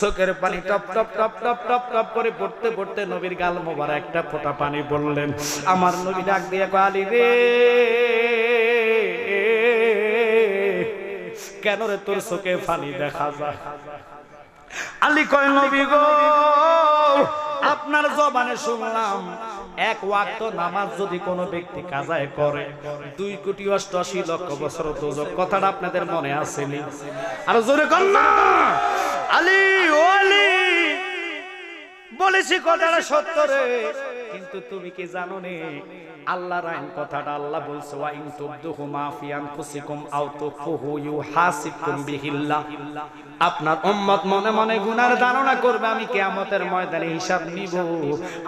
চোখের পানি টপ টপ টপ টপ টপ টপ করে পড়তে পড়তে নবীর গাল মোবার একটা ফোঁটা পানি বললেন আমার নবী ডাক দিয়ে গালি রে, কেন রে তোর চোখে পানি দেখা যায়? আলী কয়, নবী গো, আপনার জবানে শুনলাম, এক ওয়াক্ত নামাজ যদি কোনো ব্যক্তি কাজায় করে দুই কোটি অষ্টআশি লক্ষ বছর দোজক, কথাটা আপনাদের মনে আসেনি? আর জোরে না। আলী ও আলী বলেছি কথাটা সত্য রে। কিন্তু তুমি কি জানো নে আল্লাহর আইন কথাটা আল্লাহ বলছে, ওয়া ইন তুবদুহু মা ফি আনফুসিকুম আও তুখফুহু ইউহাসিবকুম বিহিল্লাহ আপনার উম্মত মনে মনে গুনার ধারণা করবে, আমি কিয়ামতের ময়দানে হিসাব নিব।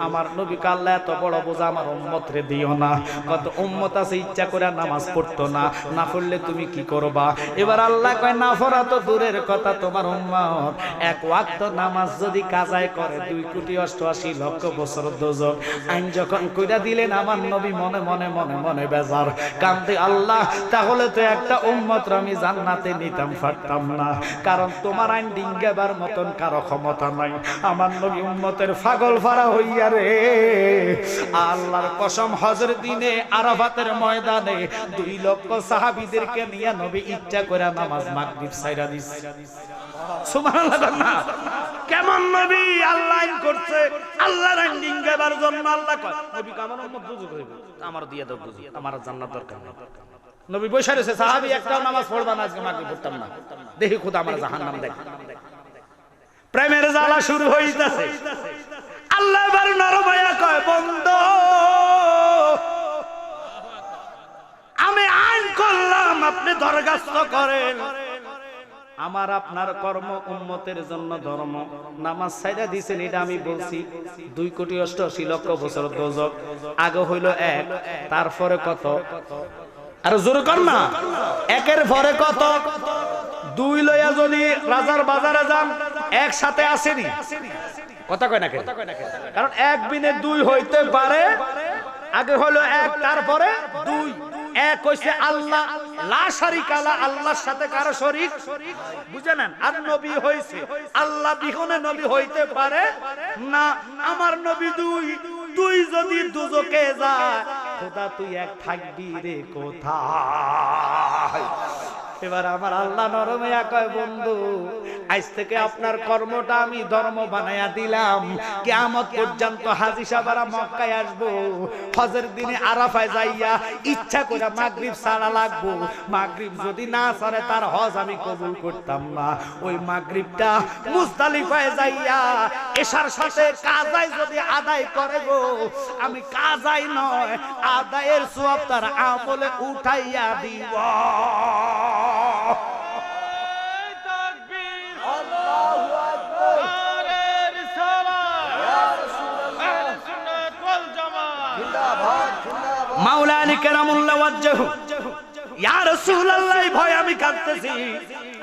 আমার নবী আল্লাহ এত বড় বোঝা আমার উম্মত রে দিও না। কত উম্মত আছে, ইচ্ছা করে নামাজ পড়তো না। না পড়লে তুমি কি করবা? এবার আল্লাহ কয়, না পড়া তো দূরের কথা তোমার উম্মত। এক ওয়াক্ত নামাজ যদি কাজায় করে, দুই কোটি অষ্টআশি লক্ষ বছর দোজক আইন যখন কইরা দিলেন, আমার নবী মনে মনে মনে মনে বেজার। কান্দে, আল্লাহ, তাহলে তো একটা উম্মত আমি জান্নাতে নিতাম পারতাম না। কারণ তোমার আইন ডিঙ্গাবার মতন কারও ক্ষমতা নাই। আমার নবী উম্মতের পাগল ফাড়া হইয়া রে। আল্লাহর কসম, হজর দিনে, আরাফাতের ময়দানে দুই লক্ষ সাহাবীদেরকে নিয়ে নবী ইচ্ছা করে নামাজ মাগরিব সাইরা দিছে। সুবহানাল্লাহ না কেমন নবী আল্লাহ করছে জন্য আল্লাহ কয়, নবী কেমন উম্মত বুঝু কইব আমার দিয়ে দাও বুঝি, আমার জান্নাত দরকার নবী বসে রয়েছে একটাও নামাজ পড়বা না, আজকে পড়তাম না। দেখি আমার জাহান্নাম দেখ প্রেমের জ্বালা শুরু হইতাছে। আল্লাহ এবার নরমায়া কয়, বন্ধ। আমি আইন করলাম, আপনি দরখাস্ত করেন। আমার আপনার কর্ম উন্মতের জন্য ধর্ম। নামাজ সাইডা দিছেন, এটা আমি বলছি। দুই কোটি অষ্টআশি লক্ষ বছর দোজক। আগে হইল এক, তারপরে কত? আর জোর কর না। একের পরে কত? দুই লইয়া যদি রাজার বাজারে যান, একসাথে আসেনি। কথা কয় না? কারণ এক বিনে দুই হইতে পারে, আগে হলো এক, তারপরে দুই। এক হইছে আল্লাহ, লা শারিকা লা আল্লাহর সাথে কারও শরীক। বুঝে নেন? আর নবী হইছে। আল্লাহ বিহনে নবী হইতে পারে না। আমার নবী দুই তুই যদি দুজকে যা খোদা তুই এক থাকবি রে কোথায়? এবার আমার আল্লাহ নরমে কয়, বন্ধু, আজ থেকে আপনার কর্মটা আমি ধর্ম বানায়া দিলাম। কিয়ামত পর্যন্ত হাজি সাহেবরা মক্কায় আসব। হজের দিনে আরাফায় যাইয়া ইচ্ছা করে মাগরিব সারা লাগবো। মাগরিব যদি না সারে তার হজ আমি কবুল করতাম না। ওই মাগরিবটা মুজদালিফায় যাইয়া এসার সাথে কাজাই যদি আদায় করে গো, আমি কাজাই নয়, আদায়ের সওয়াব তার আমলে উঠাইয়া দিব। মাওলানি কেরামুল্লাহ ইয়া রাসূলুল্লাহ ভয় আমি কাঁদতেছি।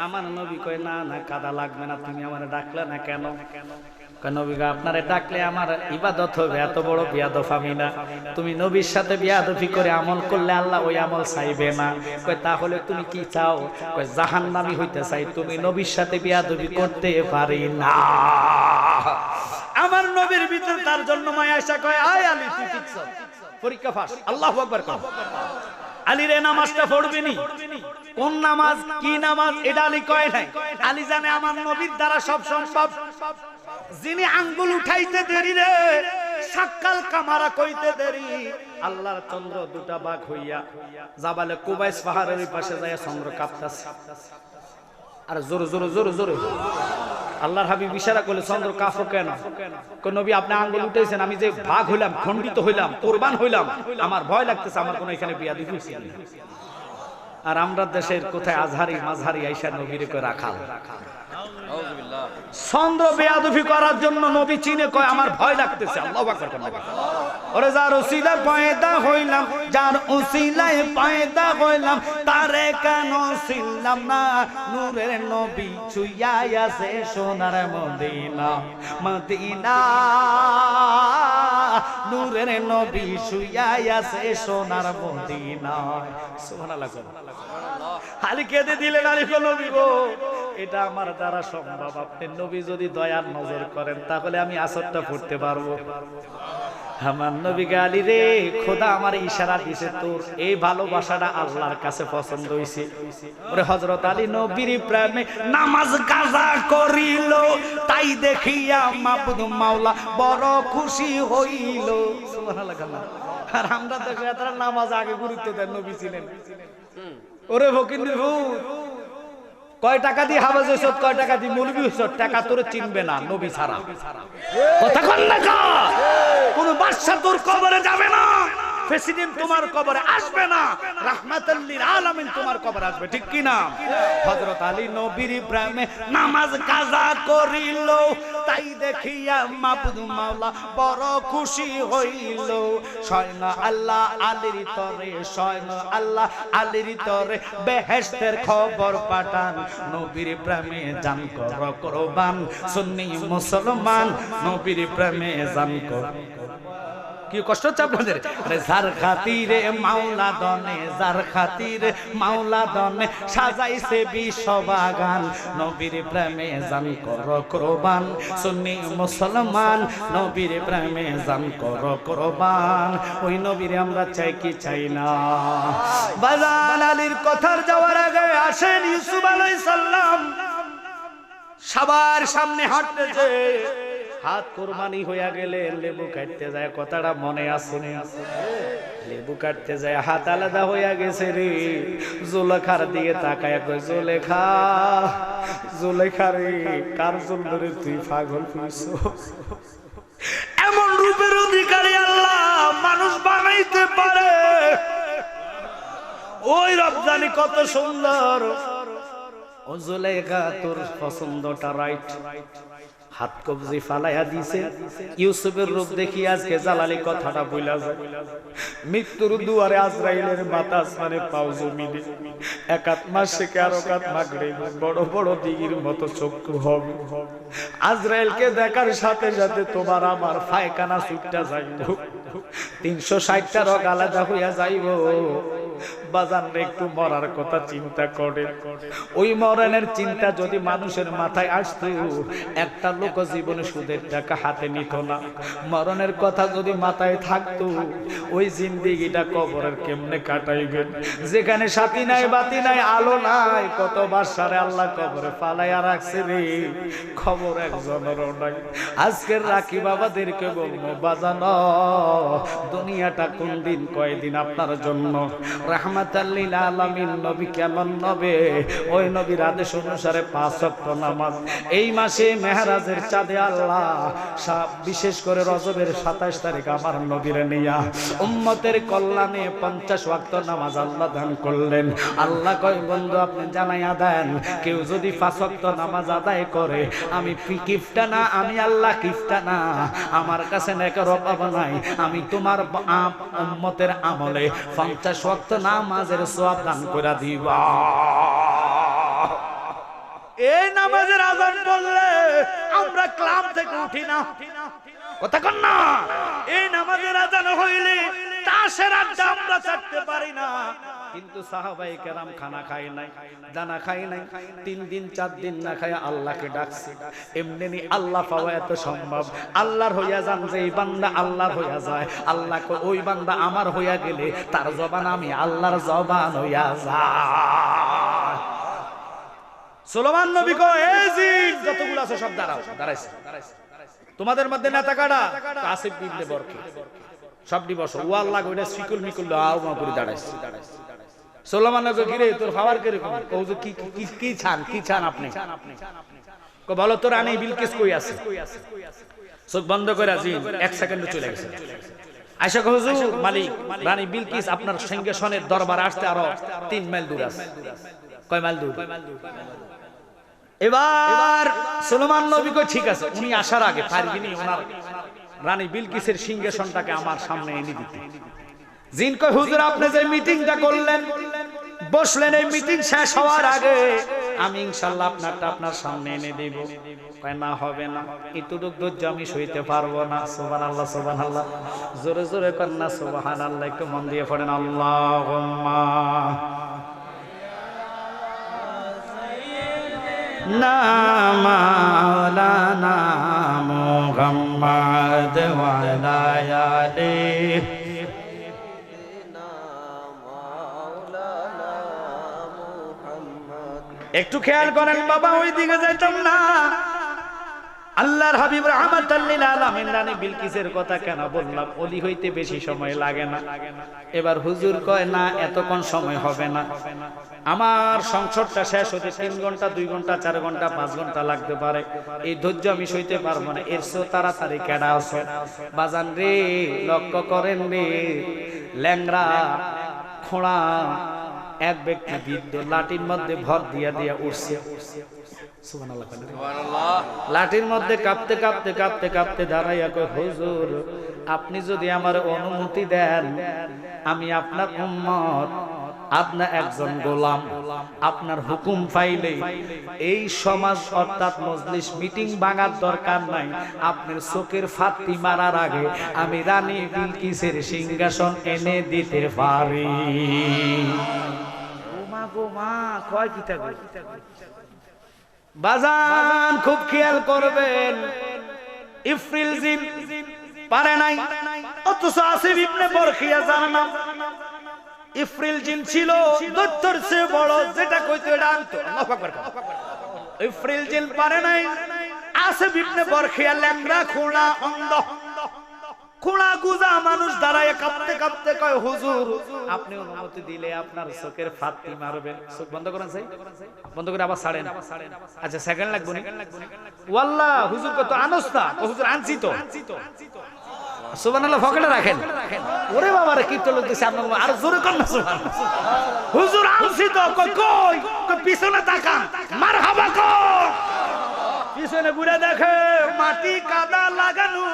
আমার নবী কয় না না কাদা লাগবে না তুমি আমারে ডাকলে না কেন? আপনারে ডাকলে আমার ইবাদত হবে এত বড় বিয়াদফ আমি না। তুমি নবীর সাথে বিয়াদফি করে আমল করলে আল্লাহ ওই আমল চাইবে না। কয় তাহলে তুমি কি চাও? কয় জাহান্নামী হইতে চাই তুমি নবীর সাথে বিয়াদফি করতে পারি না। আমার নবীর ভিতরে তার জন্য মায়া আশা কয় আয় আলী তুই ঠিক ছ। পরীক্ষা ফাঁস। আল্লাহ আকবার কর। আলী নামাজটা পড়বি নি কোন নামাজ, কি নামাজ, এটা আলী কয় নাই। আলী জানে আমার নবীর দ্বারা সব সম্ভব। যিনি আঙ্গুল উঠাইতে দেরি রে, সাক্কাল কামারা কইতে দেরি। আল্লাহর চন্দ্র দুটা বাঘ হইয়া জাবালে কুবাইস পাহাড়ের পাশে যায় চন্দ্র কাঁপতাছে। আর জোরে জোরে জোরে জোরে। আল্লাহর হাবিব ইশারা করলে, চন্দ্র কাফো কেন? কোন নবী, আপনি আঙ্গুল উঠেছেন আমি যে ভাগ হইলাম, খণ্ডিত হইলাম, কোরবান হইলাম, আমার ভয় লাগতেছে, আমার কোন এখানে বিয়া দিবি আর আমরা দেশের কোথায় আজহারি, মাঝহারি আইসা নবীরে রাখাল রাখাল। চন্দ্র বেয়াদফি করার জন্য নবী চিনে কয়, আমার ভয় লাগতেছে, আল্লাহু ওরে যার উসিলা পয়দা হইলাম, যার উসিলায় পয়দা হইলাম, তারে কেন ছিলাম না? নূরের নবী ছুইয়া আছে সোনার মদিনা মদিনা। নূরের নবী শুইয়াই আছে সোনার মদিনায়। সুবহানাল্লাহ খালি কেঁদে দিলেন গো নবী গো। এটা আমার দ্বারা সম্ভব। আপনি নবী যদি দয়ার নজর করেন, তাহলে আমি আসরটা পড়তে পারব। আমার নবী গালি রে, খোদা আমার ইশারা দিছে তোর। এই ভালোবাসাটা আল্লাহর কাছে পছন্দ হইছে। ওরে হযরত আলী নবীর প্রেমে নামাজ কাজা করিল, তাই দেখিয়া মাবুদ মাওলা বড় খুশি হইল। সুবহানাল্লাহ আর আমরা দেখো এতটা নামাজ আগে গুরুত্ব দেন, নবী ছিলেন। ওরে ফকির ভূত কয় টাকা দিয়ে হাবাজ হইছ কয় টাকা দিয়ে মুলবি হইছ টাকা তোরে চিনবে না, নবী ছাড়া। কথা কন না? কোন বাদশা তোর কবরে যাবে না। কবরে আসবে না। কবরে আসবে, ঠিক কি না? হযরত আলী নবীর প্রেমে নামাজ কাজা করিল তাই দেখিয়া মাবুদ মাওলা বড় খুশি হইল। স্বয়ং আল্লাহ আলির তরে, স্বয়ং আল্লাহ আলির তরে বেহেশতের খবর পাঠান। নবীর প্রেমে জান কর কোরবান, সুন্নি মুসলমান, নবীর প্রেমে জান কর। কি কষ্ট হচ্ছে আপনাদের? যার খাতিরে মাওলা দনে, যার খাতিরে মাওলা দনে, সাজাইছে বিশ্ববাগান। নবীর প্রেমে জান কর কোরবান, সুন্নি মুসলমান, নবীর প্রেমে জান কর কোরবান। ওই নবীরে আমরা চাই কি চাই না। বাজান আলীর কথার যাওয়ার আগে আসেন ইউসুফ আলাইহিস সালাম। সবার সামনে হাঁটতেছে হাত কোরবানি হইয়া গেলে লেবু কাটতে যায়, কথাটা মনে আছে লেবু কাটতে যায়, হাত আলাদা হইয়া গেছে রে। জোলেখার দিকে তাকায় কই জোলেখা জোলেখা রে, কার জন্য তুই পাগল হইছ? এমন রূপের অধিকারী আল্লাহ মানুষ বানাইতে পারে। ওই রপ্তানি কত সুন্দর। ও জোলেখা, তোর পছন্দটা রাইট রাইট হাত কবজি ফালাইয়া দিছে। ইউসুফের রূপ দেখি আজকে জালালি কথাটা বইলা যায়। মৃত্যুর দুয়ারে আজরাইলের বাতাস মানে পাও জমিনে। একাত মাস থেকে আর একাত মাগড়ে বড় বড় দিগির মতো চক্ষু হবে। আজরাইলকে দেখার সাথে সাথে তোমার আমার ফায়খানা ছুটটা যাইব। তিনশো ষাটটা রোগ আলাদা হইয়া যাইব। বাজান একটু মরার কথা চিন্তা করে। ওই মরণের চিন্তা যদি মানুষের মাথায় আসতো, একটা লোক জীবনে সুদের টাকা হাতে নিত না। মরণের কথা যদি মাথায় থাকতো, ওই জিন্দিগিটা কবরের কেমনে কাটাইবেন? যেখানে সাথী নাই, বাতি নাই, আলো নাই, কত বাসারে আল্লাহ কবরে ফালাইয়া রাখছে রে। খবর একজনেরও নাই। আজকের রাখি বাবাদেরকে বলব, বাজানো, দুনিয়াটা কোন দিন, কয়দিন আপনার জন্য? আলামিন, নবী কেমন নবে? ওই নবীর আদেশ অনুসারে পাঁচ নামাজ। এই মাসে মেহরাজের চাঁদে আল্লাহ বিশেষ করে রজবের সাতাশ তারিখ আমার নবীরে নিয়া। উম্মতের কল্যাণে পঞ্চাশ ওয়াক্ত নামাজ আল্লাহ দান করলেন। আল্লাহ কয়, বন্ধু, আপনি জানাইয়া দেন, কেউ যদি পাঁচ ওয়াক্ত নামাজ আদায় করে, আমি কিফটা না? আমি আল্লাহ কিফটা না। আমার কাছে নেকের অভাব নাই। আমি তোমার উম্মতের আমলে পঞ্চাশ ওয়াক্ত নামাজের সব দান করে দিবা। এই নামাজের আজান বললে আমরা ক্লাব থেকে উঠি না। কথা কন না। এই নামাজের আজান হইলে তাসের আড্ডা আমরা ছাড়তে পারি না। কিন্তু সাহাবাই কেরাম খানা খাই নাই, দানা খাই নাই। তিন দিন, চার দিন না খায় আল্লাহকে ডাকছে। এমনি আল্লাহ পাওয়া এত সম্ভব। আল্লাহর হইয়া যান যে এই বান্দা আল্লাহর হইয়া যায়। আল্লাহ ওই বান্দা আমার হইয়া গেলে তার জবান আমি আল্লাহর জবান হইয়া যায়। সোলোমান নবী কো এই জিন, যতগুলো আছে সব দাঁড়াও। দাঁড়াইছে। তোমাদের মধ্যে নেতা কাটা বিবনে বরকে। সব দিবস ও আল্লাহ কইরা সিকুল মিকুল আও মা করে দাঁড়াইছে। আপনার সিংহাসনের দরবার আসতে আরও তিন মাইল দূর আছে। কয় মাইল দূর? এবার সুলেমান নবী কই ঠিক আছে, উনি আসার আগে রানী বিলকিসের সিংহাসনটাকে আমার সামনে এনে দিতে। জিন কয়, হুজুর, আপনি যে মিটিংটা করলেন বসলেন এই মিটিং শেষ হওয়ার আগে। আমি ইনশাল্লাহ আপনারটা আপনার সামনে এনে দিব। না, হবে না। এতটুক ধৈর্য আমি সইতে পারব না। সোবান আল্লাহ সোবান আল্লাহ জোরে জোরে না সোবাহান আল্লাহ একটু মন দিয়ে পড়েন আল্লাহ না মাওলানা মুহাম্মদ ওয়ালা আলিহি একটু খেয়াল করেন বাবা ওই দিকে যাইতাম না। আল্লাহর হাবিব রহমাতাল্লিল আলামিন রানী বিলকিসের কথা কেন বললাম? অলি হইতে বেশি সময় লাগে না। এবার হুজুর কয়, না, এতক্ষণ সময় হবে না। আমার সংসদটা শেষ হতে তিন ঘণ্টা, দুই ঘণ্টা, চার ঘণ্টা, পাঁচ ঘণ্টা লাগতে পারে। এই ধৈর্য আমি সইতে পারব না। এর চেয়েও তাড়াতাড়ি কেডা আছে? বাজান রে, লক্ষ্য করেন রে ল্যাংরা খোঁড়া এক ব্যক্তি বৃদ্ধ লাঠির মধ্যে ভর দিয়া দিয়া উঠছে লাঠির মধ্যে কাঁপতে কাঁপতে কাঁপতে কাঁপতে দাঁড়াইয়া কয় হুজুর আপনি যদি আমার অনুমতি দেন আমি আপনার উম্মত আপনার একজন গোলাম আপনার হুকুম পাইলে এই সমাজ অর্থাৎ মজলিস মিটিং ভাঙার দরকার নাই। আপনার চোখের ফাত্তি মারার আগে আমি রানী বিলকিসের সিংহাসন এনে দিতে পারি। বাজান খুব খেয়াল করবেন। ইফরিল জিন পারে নাই। অথচ আসিফ ইবনে বরখিয়া জানা নাম ইফরিল জিন ছিল দৈত্যর চেয়ে বড়, যেটা কইতো এটা আনতো। ইফরিল জিন পারে নাই। আসিফ ইবনে বরখিয়া ল্যাংড়া, খোঁড়া, অন্ধ। খোঁড়া গুজা মানুষ দাঁড়ায় কাঁপতে কাঁপতে কয়, হুজুর, আপনি অনুমতি দিলে আপনার চোখের ফাত্তি মারবেন। চোখ বন্ধ করেন সাই। বন্ধ করে আবার ছাড়েন। আচ্ছা সেকেন্ড লাগবে ওয়াল্লাহ হুজুর কত আনস না ও হুজুর আনছি তো। পিছনে মাটি কাদা লাগানো।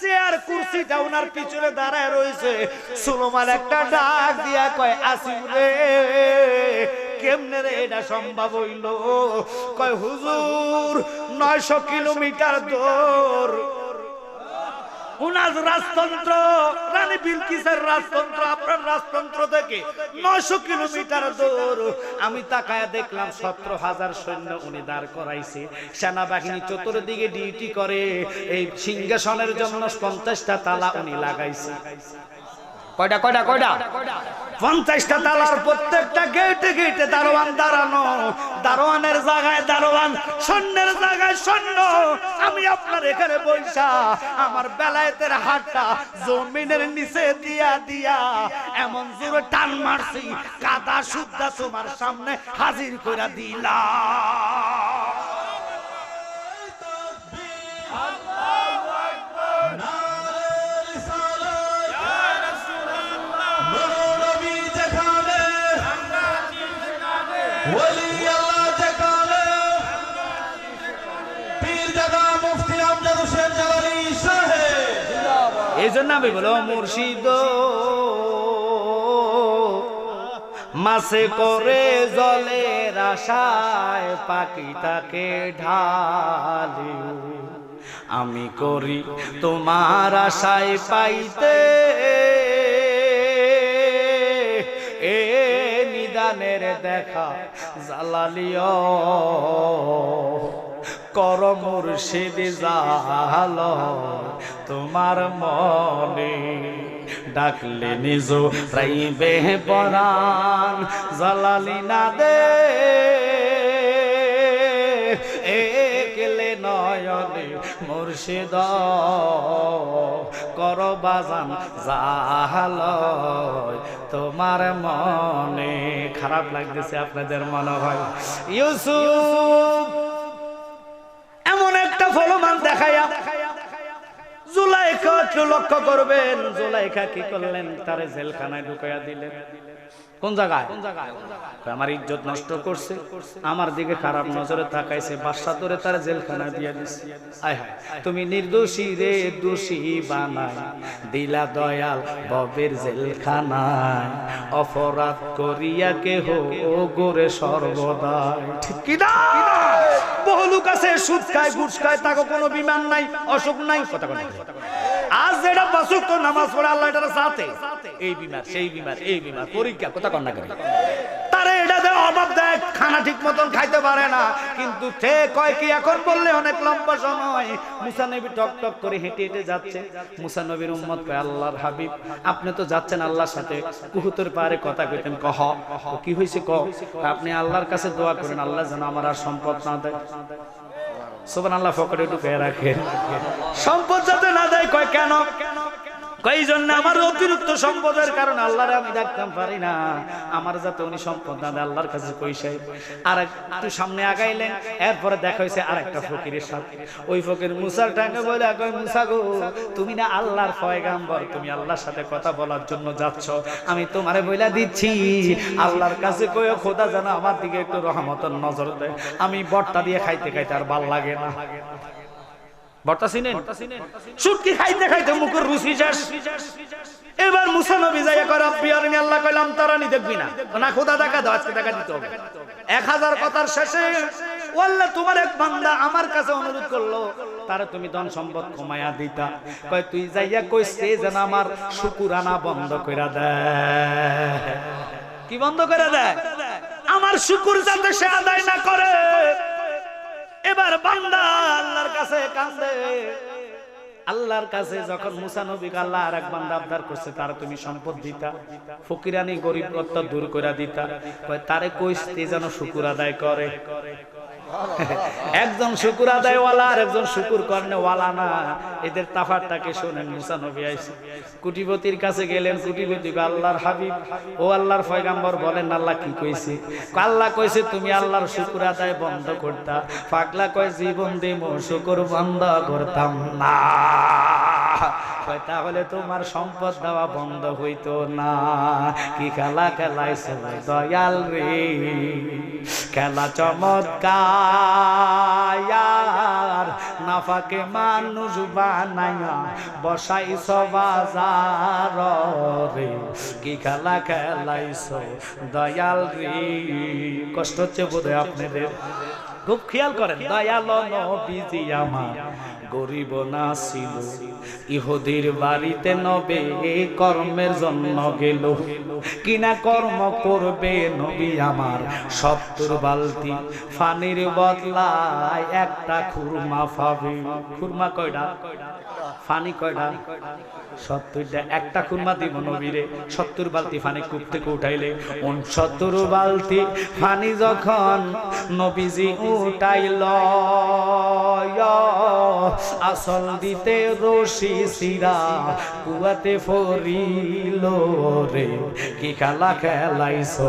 চেয়ার, কুর্সিটা ওনার পিছনে দাঁড়ায় রয়েছে। সুলমান একটা ডাক দিয়া কয় আসিম রে, কেমনে রে এটা সম্ভব হইল? কয়, হুজুর, নয়শো কিলোমিটার দূর। উনার রাজতন্ত্র। রানী বিলকিসের রাজতন্ত্র, আপনার রাজতন্ত্র থেকে নয়শো কিলোমিটার দূর। আমি তাকায় দেখলাম সতেরো হাজার সৈন্য উনি দাঁড় করাইছে। সেনাবাহিনী চতুর্দিকে ডিউটি করে। এই সিংহাসনের জন্য পঞ্চাশটা তালা উনি লাগাইছে। কয়টা কয়টা কয়টা পঞ্চাশটা তালার প্রত্যেকটা গেটে গেটে দারোয়ান দাঁড়ানো। দারোয়ানের জায়গায় দারোয়ান সৈন্যের জায়গায় সৈন্য আমি আপনার এখানে বৈশা, আমার বেলায়েতের হাতটা জমিনের নিচে দিয়া দিয়া। এমন জোরে টান মারছি, কাদা সুদ্ধা তোমার সামনে হাজির করে দিলাম। এই জন্য আমি বলো, মুর্শিদ। মাসে করে জলের আশায় পাখিটাকে ঢালি আমি করি তোমার আশায় পাইতে। এ নিদানের দেখা জালালিও কর মুর্শিদ জাল তোমার মনে ডাকলে নিজ রাইবে পরাণ জালালি না দে। একলে নয়নে মুর্শিদ কর বাজান জাহাল তোমার মনে। খারাপ লাগতেছে আপনাদের মনে হয়। ইউসুফ ফলমান দেখায়া জুলাইখা একটু লক্ষ্য করবেন জুলাইখা কি করলেন? জেলখানায় ঢুকাইয়া দিলেন। হায়, তুমি নির্দোষী রে দোষী দিলা দয়াল ববের অপরাধ করিয়া কেহ গোরে সর্বদাই ঠিক বহু লোক আছে খায় ঘুষ তাকে কোনো বিমান নাই, অসুখ নাই, কথা কথা আজ যেটা বাসুক তো নামাজ পড়ে আল্লাহ এটা সাথে। এই বিমার, সেই বিমার, এই বিমার, পরীক্ষা, কথা কন্যা করে তারে এটা অভাব দেয়, খানা ঠিক মতন খাইতে পারে না। কিন্তু সে কয় কি, এখন বললে অনেক লম্বা সময়। টক টক করে হেঁটে হেঁটে যাচ্ছে। মুসা নবীর উম্মত কয়, আল্লাহর হাবিব, আপনি তো যাচ্ছেন আল্লাহর সাথে। কুহুতের পারে কথা কইতেন, কহ। কি হয়েছে কহ আপনি আল্লাহর কাছে দোয়া করেন, আল্লাহ যেন আমার আর সম্পদ না দেয়। সোবান আল্লাহ ফকরে ঢুকে রাখেন। সম্পদ যাতে না দেয় কয় কেন? কই তুমি না আল্লাহর পয়গাম্বর, তুমি আল্লাহর সাথে কথা বলার জন্য যাচ্ছ। আমি তোমারে বইলা দিচ্ছি, আল্লাহর কাছে কয়ে খোদা যেন আমার দিকে একটু রহমতের নজর দেয়। আমি বটটা দিয়ে খাইতে খাইতে আর ভালো লাগে না। আমার অনুরোধ করল, তারে তুমি ধন সম্পদ কমায়া দিতা। তুই যাইয়া কইস সে যেন আমার শুকুরানা বন্ধ কইরা দেয়। কি বন্ধ করে দেয়? আমার শুকুর যাতে সে আদায় না করে এবার বান্দা আল্লাহর কাছে কাঁদে। আল্লাহর কাছে যখন মুসা নবী আল্লাহ আর এক বান্দা আবদার করছে, তার তুমি সম্পদ দিতা, ফকিরানি গরিব দূর করে দিতা। তারে কইস যেন শুকুর আদায় করে? একজন শুকুর আদায় ওয়ালা আর একজন শুকুর কর্ণে ওয়ালা না। এদের তাফারটাকে শোনেন, মুসা নবী আইসি কুটিপতির কাছে গেলেন, কুটিপতি আল্লাহর হাবিব, ও আল্লাহর ফয়গাম্বর বলেন, আল্লাহ কি কইছে? আল্লাহ কইছে, তুমি আল্লাহর শুকুর আদায় বন্ধ করতা। পাগলা কয়, জীবন দিম শুকুর বন্ধ করতাম না। তাহলে তোমার সম্পদ দেওয়া বন্ধ হইতো না। কি খেলা খেলাইছো দয়াল রে? খেলা চমৎকার। নাফাকে মানুষ বানাইয়া বসাইছ বাজার রে। কি খেলা খেলাইছো দয়াল রে? কষ্ট হচ্ছে বোধহয় আপনাদের। খুব খেয়াল করেন, দয়াল নবীজি আমার। গরিব না ছিল ইহুদির বাড়িতে নবে কর্মের জন্য গেল। কিনা কর্ম করবে নবী আমার। সত্তর বালতি ফানির বদলায় একটা খুরমা পাবে। খুরমা কয়টা? ফানি কয়টা সত্তরটা। একটা খুরমা দিব নবীরে। সত্তর বালতি ফানি কূপ থেকে উঠাইলে। সত্তর বালতি ফানি যখন নবীজি উঠাইল, আসল দিতে রশি সিরা কুয়াতে ফরিল রে। কি খেলা খেলাইছো?